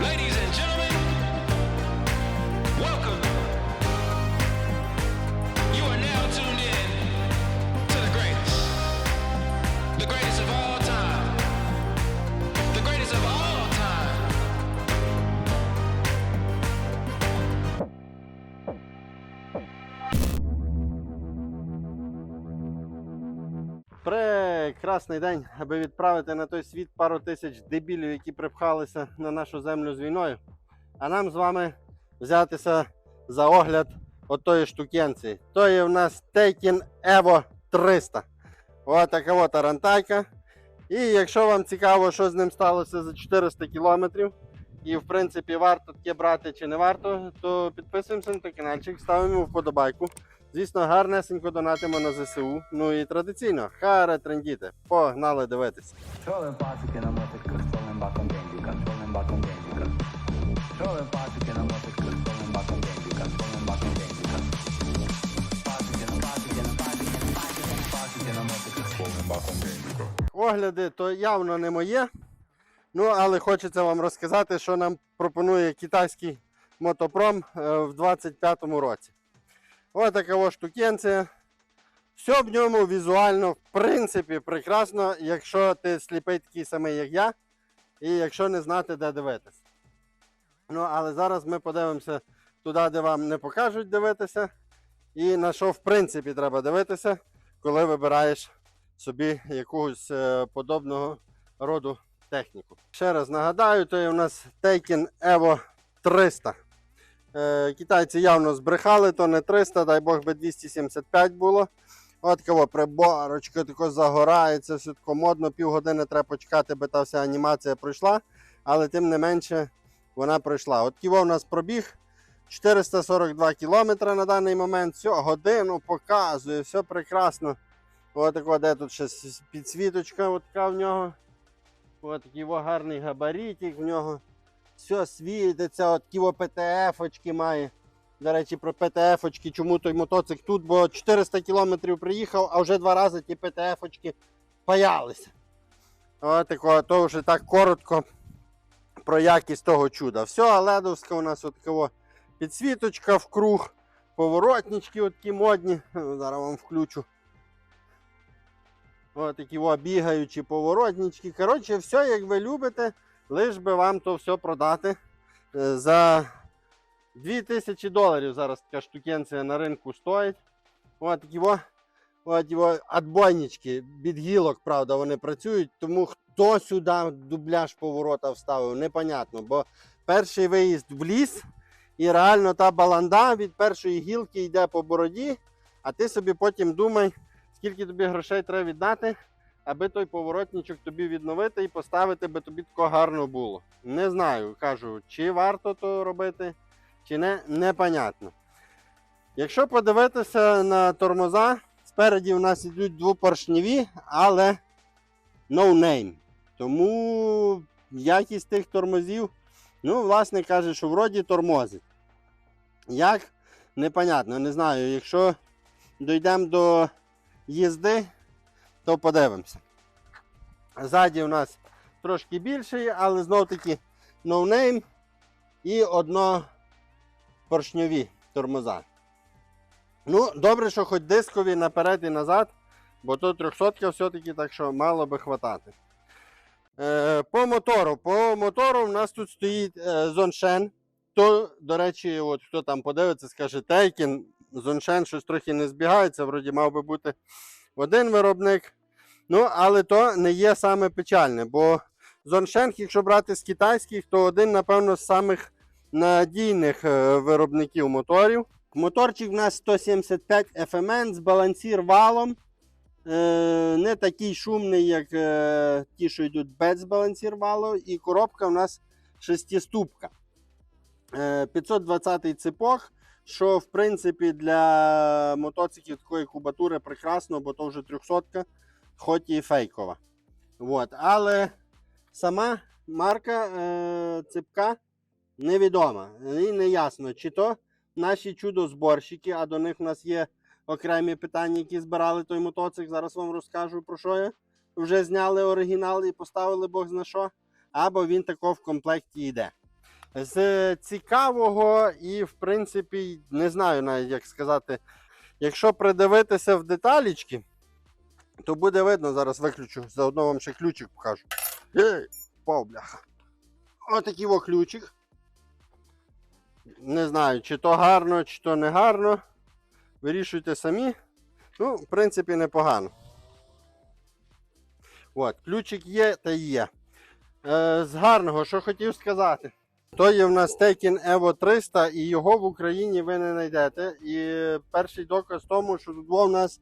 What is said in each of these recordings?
Ladies Прекрасний день, аби відправити на той світ пару тисяч дебілів, які припхалися на нашу землю з війною. А нам з вами взятися за огляд отої штукенці. То є в нас Taken Evo 300. Ось така от тарантайка. І якщо вам цікаво, що з ним сталося за 400 кілометрів, і в принципі варто таке брати чи не варто, то підписуємося на той каналчик, ставимо вподобайку. Звісно, гарнесенько донатимо на ЗСУ. Ну і традиційно, харе трендіти. Погнали дивитися. Trolling пасики на мотиках, тролим баком бензика, тролим баком бензика. Тролим пасики на мотиках, тролим баком бензика, тролим баком бензика. Пасики на пасики на пасики на пасики на пасики на мотиках, тролим баком бензика. Огляди то явно не моє. Ну, але хочеться вам розказати, що нам пропонує китайський мотопром е, в 25-му році. Ось ось штукенція. Все в ньому візуально, в принципі, прекрасно, якщо ти сліпий такий самий, як я, і якщо не знати, де дивитися. Ну, але зараз ми подивимося туди, де вам не покажуть дивитися, і на що в принципі треба дивитися, коли вибираєш собі якогось е, подобного роду техніку. Ще раз нагадаю, то є у нас Taken Evo 300. Е, китайці явно збрехали, то не 300, дай Бог би 275 було. От кого приборочка тако загорається, все тако модно, півгодини треба почекати, би та вся анімація пройшла. Але тим не менше вона пройшла. От ківо у нас пробіг 442 кілометри на даний момент. Все, годину показує, все прекрасно. Ось тако, де тут ще підсвіточка от така в нього. Такий його гарний габаритик в нього. Все світиться, от ківо ПТФ-очки має. До речі, про ПТФ-очки, чому той мотоцикл тут, бо 400 кілометрів приїхав, а вже два рази ті ПТФ-очки паялися. Тако, то вже так коротко про якість того чуда. Все, ледовська у нас от такого підсвіточка в круг, поворотнички от такі модні. Зараз вам включу. Ось такі бігаючі поворотнички. Коротше, все, як ви любите, лиш би вам то все продати Е, за 2000 доларів. Зараз така штукенція на ринку стоїть. Ось такі о, от його отбойнички від гілок, правда, вони працюють. Тому хто сюди дубляж поворота вставив, непонятно. Бо перший виїзд в ліс, і реально та баланда від першої гілки йде по бороді, а ти собі потім думай, скільки тобі грошей треба віддати, аби той поворотничок тобі відновити і поставити, би тобі тако гарно було. Не знаю, кажу, чи варто то робити, чи не, непонятно. Якщо подивитися на тормоза, спереді у нас йдуть двопоршневі, але no name. Тому якість тих тормозів, ну, власне каже, що вроді тормозить. Як? Непонятно, не знаю. Якщо дійдемо до їзди, то подивимося. Ззаді у нас трошки більший, але знов таки no і одно поршньові тормоза. Ну, добре, що хоч дискові наперед і назад, бо то 300 все-таки, так що мало би хватати. Е, по мотору. По мотору у нас тут стоїть е, Зоншен. То, до речі, от хто там подивиться, скаже Тейкін, Зоншен щось трохи не збігається, вроді мав би бути один виробник. Ну, але то не є саме печальне, бо Зоншенг, якщо брати з китайських, то один, напевно, з самих надійних е, виробників моторів. Моторчик у нас 175 FMN з балансір валом. Е, не такий шумний, як е, ті, що йдуть без балансір валу. І коробка у нас шестиступка. Е, 520 ципок, що в принципі для мотоциклів такої кубатури прекрасно, бо то вже 300 хоч і фейкова. От. Але сама марка е, ципка невідома. І не ясно, чи то наші чудо-зборщики, а до них у нас є окремі питання, які збирали той мотоцикл. Зараз вам розкажу про що я. Вже зняли оригінал і поставили Бог зна що. Або він тако в комплекті йде. З цікавого і, в принципі, не знаю навіть як сказати. Якщо придивитися в деталічки, то буде видно, зараз виключу, заодно вам ще ключик покажу. Ей, впав, бляха. Отакий во ключик. Не знаю, чи то гарно, чи то не гарно. Вирішуйте самі. Ну, в принципі, непогано. От, ключик є та є. Е, з гарного, що хотів сказати. То є в нас Tekken Evo 300 і його в Україні ви не знайдете. І перший доказ тому, що тут у нас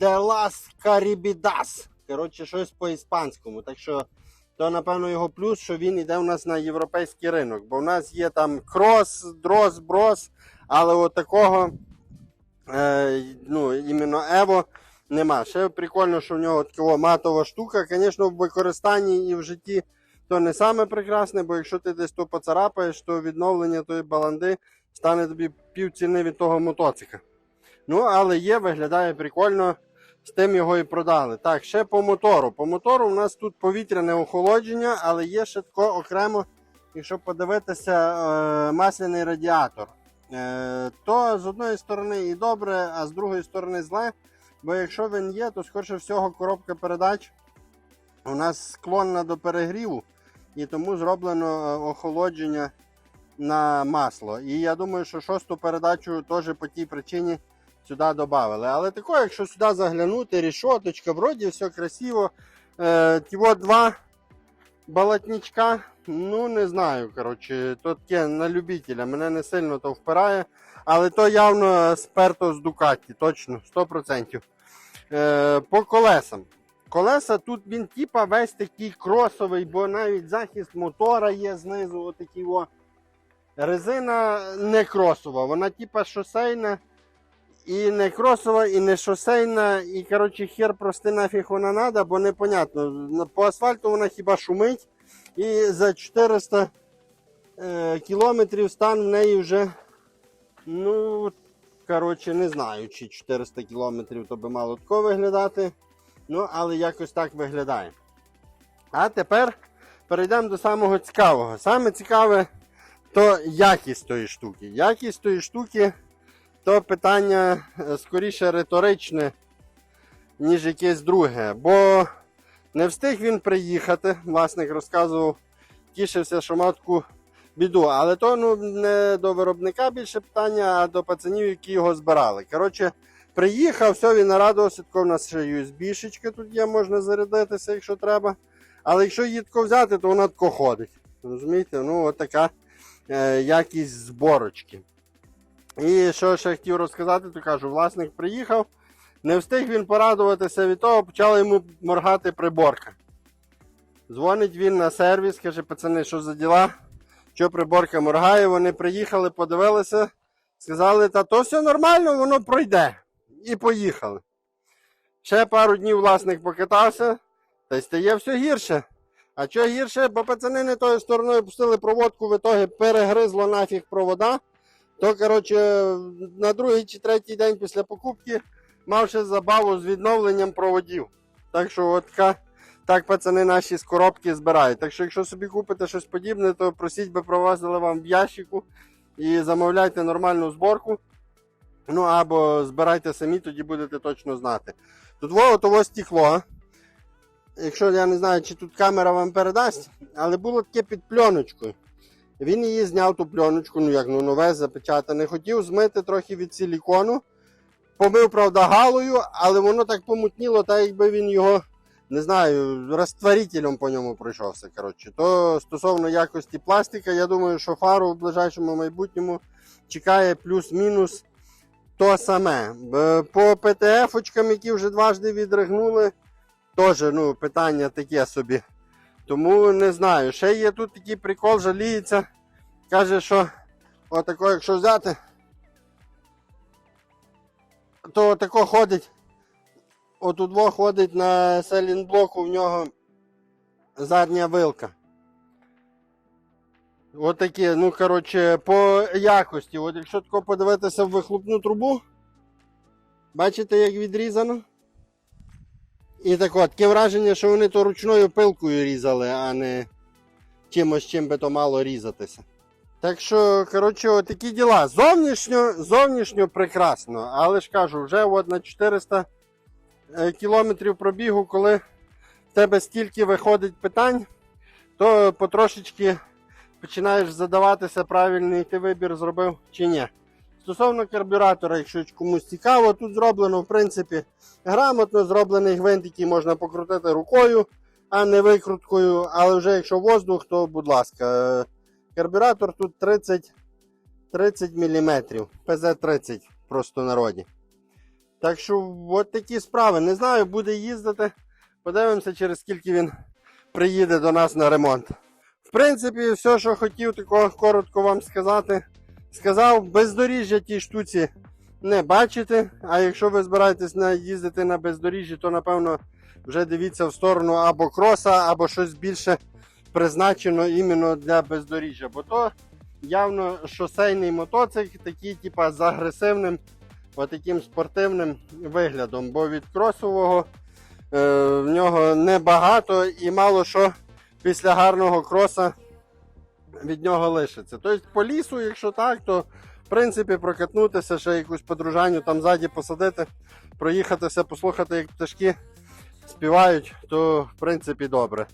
las Caribidas. Коротше, щось по-іспанському. Так що то, напевно, його плюс, що він йде у нас на європейський ринок. Бо в нас є там крос, дрос, брос, але от такого е, ну, іменно Evo нема. Ще прикольно, що в нього така матова штука. Звісно, в використанні і в житті то не саме прекрасне, бо якщо ти десь то поцарапаєш, то відновлення тої баланди стане тобі пів ціни від того мотоцика. Ну, але є, виглядає прикольно. З тим його і продали. Так, ще по мотору. По мотору у нас тут повітряне охолодження, але є ще тако окремо, якщо подивитися, е, масляний радіатор. Е, то з одної сторони і добре, а з другої сторони зле. Бо якщо він є, то скорше всього коробка передач у нас склонна до перегріву, і тому зроблено е, охолодження на масло. І я думаю, що шосту передачу теж по тій причині сюди додали. Але тако, якщо сюди заглянути, рішоточка, вроді все красиво. Е, ті два балатничка, ну не знаю. коротше, То таке на любителя, мене не сильно то впирає. Але то явно сперто з Дукаті, точно, 100%. Е, по колесам. Колеса тут він типа весь такий кросовий, бо навіть захист мотора є знизу. Отакий о. Резина не кросова, вона типа шосейна. І не кросова, і не шосейна, і коротше хер прости нафіг вона надо, бо непонятно. По асфальту вона хіба шумить. І за 400 е, кілометрів стан в неї вже. Ну, коротше, не знаю, чи 400 кілометрів то би мало тако виглядати. Ну, але якось так виглядає. А тепер перейдемо до самого цікавого. Саме цікаве то якість тої штуки. Якість тої штуки то питання е, скоріше риторичне, ніж якесь друге. Бо не встиг він приїхати, власник розказував, тішився, що мав таку біду. Але то ну, не до виробника більше питання, а до пацанів, які його збирали. Коротше, приїхав, все, він нарадувався, тако в нас ще USB-шечка тут є, можна зарядитися, якщо треба. Але якщо її тако взяти, то вона тако ходить. Розумієте? Ну, от така е, якість зборочки. І що ще хотів розказати, то кажу, власник приїхав, не встиг він порадуватися від того, почала йому моргати приборка. Дзвонить він на сервіс, каже, пацани, що за діла? Що приборка моргає, вони приїхали, подивилися, сказали, та то все нормально, воно пройде. І поїхали. Ще пару днів власник покатався, та й стає все гірше. А що гірше, бо пацани не тою стороною пустили проводку, в ітогі перегризло нафіг провода. То, коротше, на другий чи третій день після покупки мав ще забаву з відновленням проводів. Так що, от так пацани наші з коробки збирають. Так що, якщо собі купите щось подібне, то просіть би провозили вам в ящику і замовляйте нормальну зборку. Ну або збирайте самі, тоді будете точно знати. Тут того стекло. Якщо я не знаю, чи тут камера вам передасть, але було таке під пленочкою. Він її зняв ту пленочку, ну як ну нове запечатане. Хотів змити трохи від силікону. Помив, правда, галою, але воно так помутніло, так якби він його, не знаю, розтворителем по ньому пройшовся. Коротше. То стосовно якості пластика, я думаю, що фару в ближайшому майбутньому чекає плюс-мінус то саме. По ПТФ-очкам, які вже дважди відригнули, теж ну, питання таке собі. Тому не знаю. Ще є тут такий прикол, жаліється. Каже, що отако, якщо взяти, то отако ходить. От удво ходить на селінблоку в нього задня вилка. Отакі, ну, коротше, по якості. От якщо тако подивитися в вихлопну трубу, бачите, як відрізано? І так от, таке враження, що вони то ручною пилкою різали, а не чимось, чим би то мало різатися. Так що, коротше, такі діла. Зовнішньо, зовнішньо прекрасно, але ж кажу, вже от на 400 е, кілометрів пробігу, коли в тебе стільки виходить питань, то потрошечки починаєш задаватися, правильний ти вибір зробив чи ні. Стосовно карбюратора, якщо комусь цікаво, тут зроблено, в принципі, грамотно зроблений гвинт, який можна покрутити рукою, а не викруткою. Але вже якщо воздух, то будь ласка. Карбюратор тут 30, 30 мм, ПЗ-30 в простонароді. Так що, от такі справи. Не знаю, буде їздити. Подивимося, через скільки він приїде до нас на ремонт. В принципі, все, що хотів такого коротко вам сказати, сказав, бездоріжжя тій штуці не бачите. А якщо ви збираєтесь їздити на бездоріжжі, то напевно вже дивіться в сторону або кроса, або щось більше призначено іменно для бездоріжжя. Бо то явно шосейний мотоцикл, такий, типа, з агресивним, отаким спортивним виглядом. Бо від кросового е, в нього небагато і мало що після гарного кроса від нього лишиться. Тобто по лісу, якщо так, то в принципі прокатнутися, ще якусь подружанню там ззаді посадити, проїхатися, послухати, як пташки співають, то в принципі добре.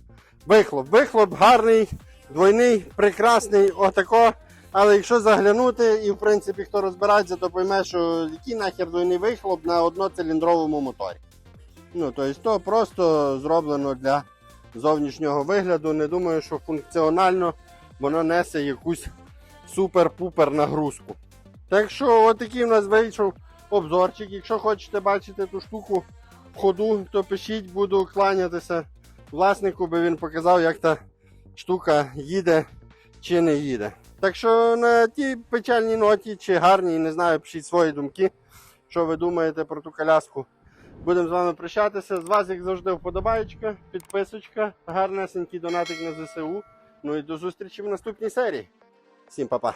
Вихлоп. Вихлоп гарний, двойний, прекрасний, отако. Але якщо заглянути, і в принципі хто розбирається, то пойме, що який нахер двойний вихлоп на одноциліндровому моторі. Ну, тобто, то просто зроблено для зовнішнього вигляду. Не думаю, що функціонально воно несе якусь супер-пупер нагрузку. Так що, отакий у нас вийшов обзорчик. Якщо хочете бачити ту штуку в ходу, то пишіть, буду кланятися власнику, би він показав, як та штука їде чи не їде. Так що на тій печальній ноті чи гарній, не знаю, пишіть свої думки, що ви думаєте про ту коляску. Будемо з вами прощатися. З вас, як завжди, вподобаєчка, підписочка, гарнесенький донатик на ЗСУ. Ну і до зустрічі в наступній серії. Всім па-па.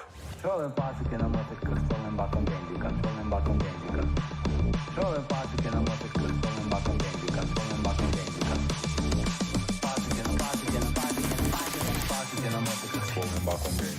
back on game.